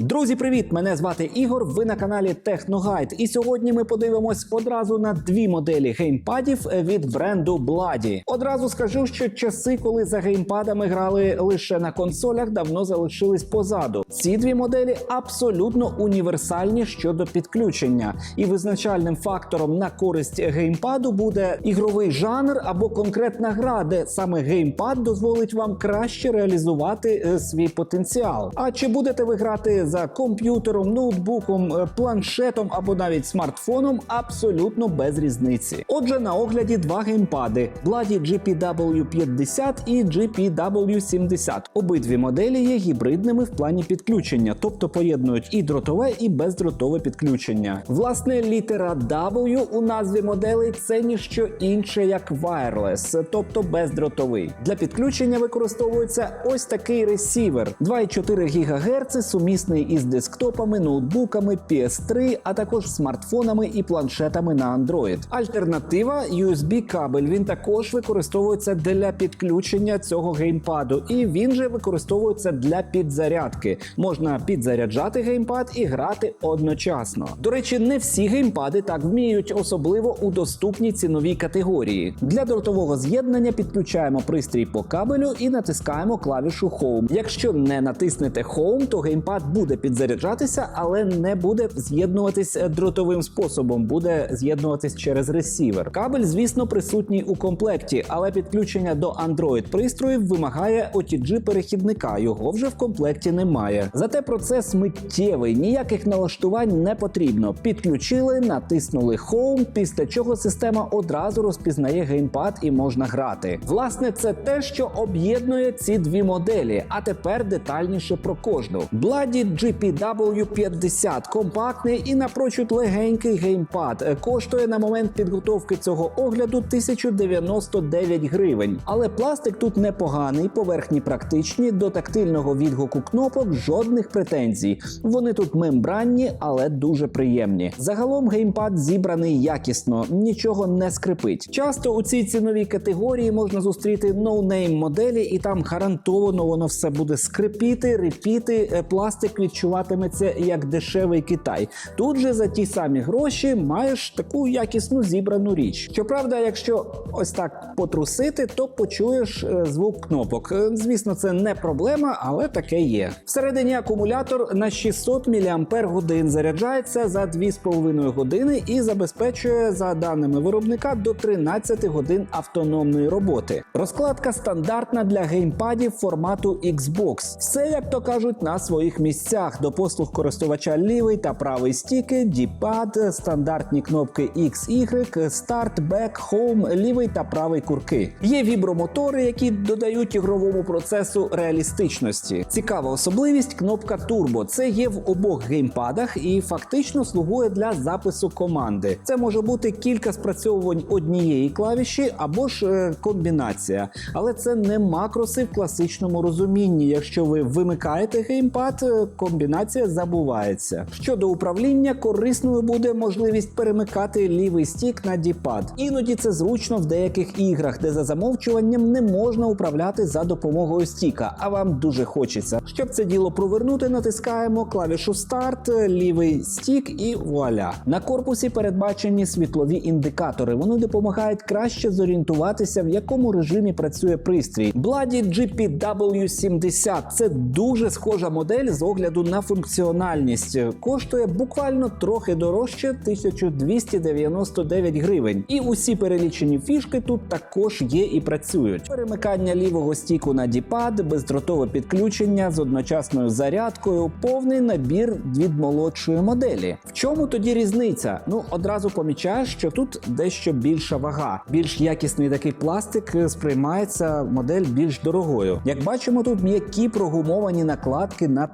Друзі, привіт! Мене звати Ігор. Ви на каналі Техногайд. І сьогодні ми подивимось одразу на дві моделі геймпадів від бренду Bloody. Одразу скажу, що часи, коли за геймпадами грали лише на консолях, давно залишились позаду. Ці дві моделі абсолютно універсальні щодо підключення, і визначальним фактором на користь геймпаду буде ігровий жанр або конкретна гра, де саме геймпад дозволить вам краще реалізувати е, свій потенціал. А чи будете ви грати за комп'ютером, ноутбуком, е, планшетом або навіть смартфоном, абсолютно без різниці. Отже, на огляді два геймпади: Bloody GPW50 і GPW70. Обидві моделі є гібридними в плані підключення, тобто поєднують і дротове, і бездротове підключення. Власне, літера W у назві моделей це ніщо інше як wireless, тобто бездротовий. Для підключення використовується ось такий ресівер 2,4 ГГц, сумісний із десктопами, ноутбуками, PS3, а також смартфонами і планшетами на Android. Альтернатива USB кабель. Він також використовується для підключення цього геймпаду, і він же використовується для підзарядки. Можна підзаряджати геймпад і грати одночасно. До речі, не всі геймпади так вміють, особливо у доступній ціновій категорії. Для дротового з'єднання підключаємо пристрій по кабелю і натискаємо клавішу Home. Якщо не натиснете Home, то геймпад буде підзаряджатися, але не буде з'єднуватись е, дротовим способом, буде з'єднуватись через ресівер. Кабель, звісно, присутній у комплекті, але підключення до Android пристроїв вимагає OTG перехідника. Його вже в комплекті немає. Зате процес миттєвий, ніяких налаштувань не потрібно. Підключили, натиснули Home, після чого система одразу розпізнає геймпад і можна грати. Власне, це те, що об'єднує ці дві моделі. А тепер детальніше про кожну. Bloody GPW50 компактний і напрочуд легенький геймпад. Коштує на момент підготовки цього огляду 1099 гривень. Але пластик тут непоганий, поверхні практичні, до тактильного відгуку кнопок жодних претензій. Вони тут мембранні, але дуже приємні. Загалом геймпад зібраний якісно, нічого не скрипить. Часто у цій ціновій категорії можна зустріти ноунейм моделі, і там гарантовано воно все буде скрипіти, репіти. е, Пластик відчуватиметься як дешевий Китай. Тут же за ті самі гроші маєш таку якісну зібрану річ. Щоправда, якщо ось так потрусити, то почуєш е, звук кнопок. Е, Звісно, це не проблема, але таке є. Всередині акумулятор на 600 мАч заряджається за 2,5 години і забезпечує, за даними виробника, до 13 годин автономної роботи. Розкладка стандартна для геймпадів формату Xbox. Все, як то кажуть, на своїх місцях. До послуг користувача лівий та правий стіки, діпад, стандартні кнопки X, Y, Start, Back, Home, лівий та правий курки. Є вібромотори, які додають ігровому процесу реалістичності. Цікава особливість кнопка Turbo. Це є в обох геймпадах і фактично слугує для запису команди. Це може бути кілька спрацьовувань однієї клавіші або ж е, комбінація. Але це не макроси в класичному розумінні. Якщо ви вимикаєте геймпад, е, комбінація забувається. Щодо управління, корисною буде можливість перемикати лівий стік на діпад. Іноді це зручно в деяких іграх, де за замовчуванням не можна управляти за допомогою стіка, а вам дуже хочеться. Щоб це діло провернути, натискаємо клавішу старт, лівий стік і вуаля. На корпусі передбачені світлові індикатори. Вони допомагають краще зорієнтуватися, в якому режимі працює пристрій. Bloody GPW70 це дуже схожа модель з огляду на функціональність. Коштує буквально трохи дорожче 1299 гривень. І усі перелічені фішки тут також є і працюють. Перемикання лівого стіку на діпад, бездротове підключення з одночасною зарядкою, повний набір від молодшої моделі. В чому тоді різниця? Ну одразу помічаєш, що тут дещо більша вага, більш якісний такий пластик е, сприймається модель більш дорогою. Як бачимо, тут м'які прогумовані накладки на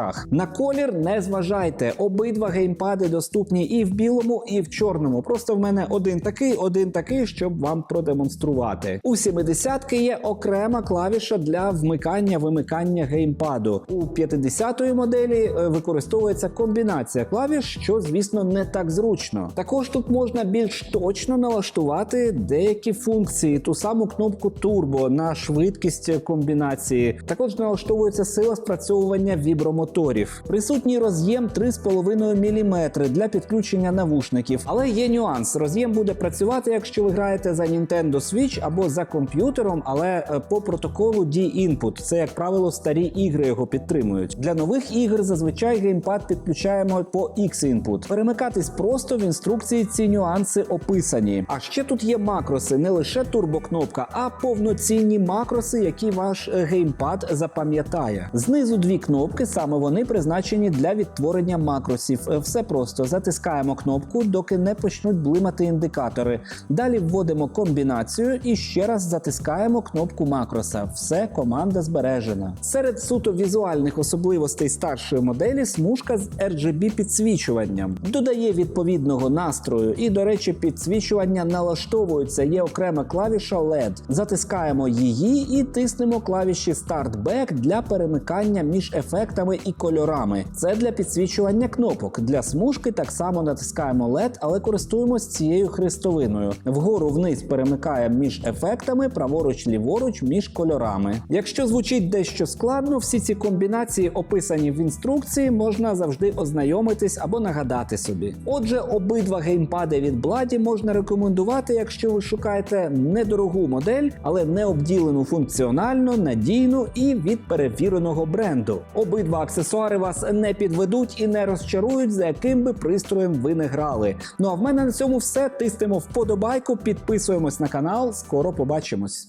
тримачах. На колір не зважайте. Обидва геймпади доступні і в білому, і в чорному. Просто в мене один такий, один такий, щоб вам продемонструвати. У 70-ки є окрема клавіша для вмикання-вимикання геймпаду. У 50-ї моделі е, використовується комбінація клавіш, що звісно не так зручно. Також тут можна більш точно налаштувати деякі функції, ту саму кнопку турбо на швидкість комбінації. Також налаштовується сила спрацьовування вібромоторів моторів. Присутній роз'єм 3,5 мм для підключення навушників. Але є нюанс: роз'єм буде працювати, якщо ви граєте за Nintendo Switch або за комп'ютером, але е, по протоколу D-Input. Це, як правило, старі ігри його підтримують. Для нових ігор зазвичай геймпад підключаємо по X-Input. Перемикатись просто в інструкції ці нюанси описані. А ще тут є макроси, не лише турбокнопка, а повноцінні макроси, які ваш е, геймпад запам'ятає. Знизу дві кнопки, саме вони призначені для відтворення макросів. Е, Все просто затискаємо кнопку, доки не почнуть блимати індикатори. Далі вводимо комбінацію і ще раз затискаємо кнопку макроса. Все, команда збережена. Серед суто візуальних особливостей старшої моделі смужка з RGB підсвічуванням додає відповідного настрою. І, до речі, підсвічування налаштовується. Є окрема клавіша LED. Затискаємо її і тиснемо клавіші Start Back для перемикання між ефектами кольорами. Це для підсвічування кнопок. Для смужки так само натискаємо LED, але користуємось цією хрестовиною. Вгору вниз перемикаємо між ефектами, праворуч ліворуч між кольорами. Якщо звучить дещо складно, всі ці комбінації описані в інструкції, можна завжди ознайомитись або нагадати собі. Отже, обидва геймпади від Бладі можна рекомендувати, якщо ви шукаєте недорогу модель, але не обділену функціонально, надійну і від перевіреного бренду. Обидва аксесуари вас не підведуть і не розчарують, за яким би пристроєм ви не грали. Ну а в мене на цьому все. Тиснемо вподобайку, підписуємось на канал. Скоро побачимось.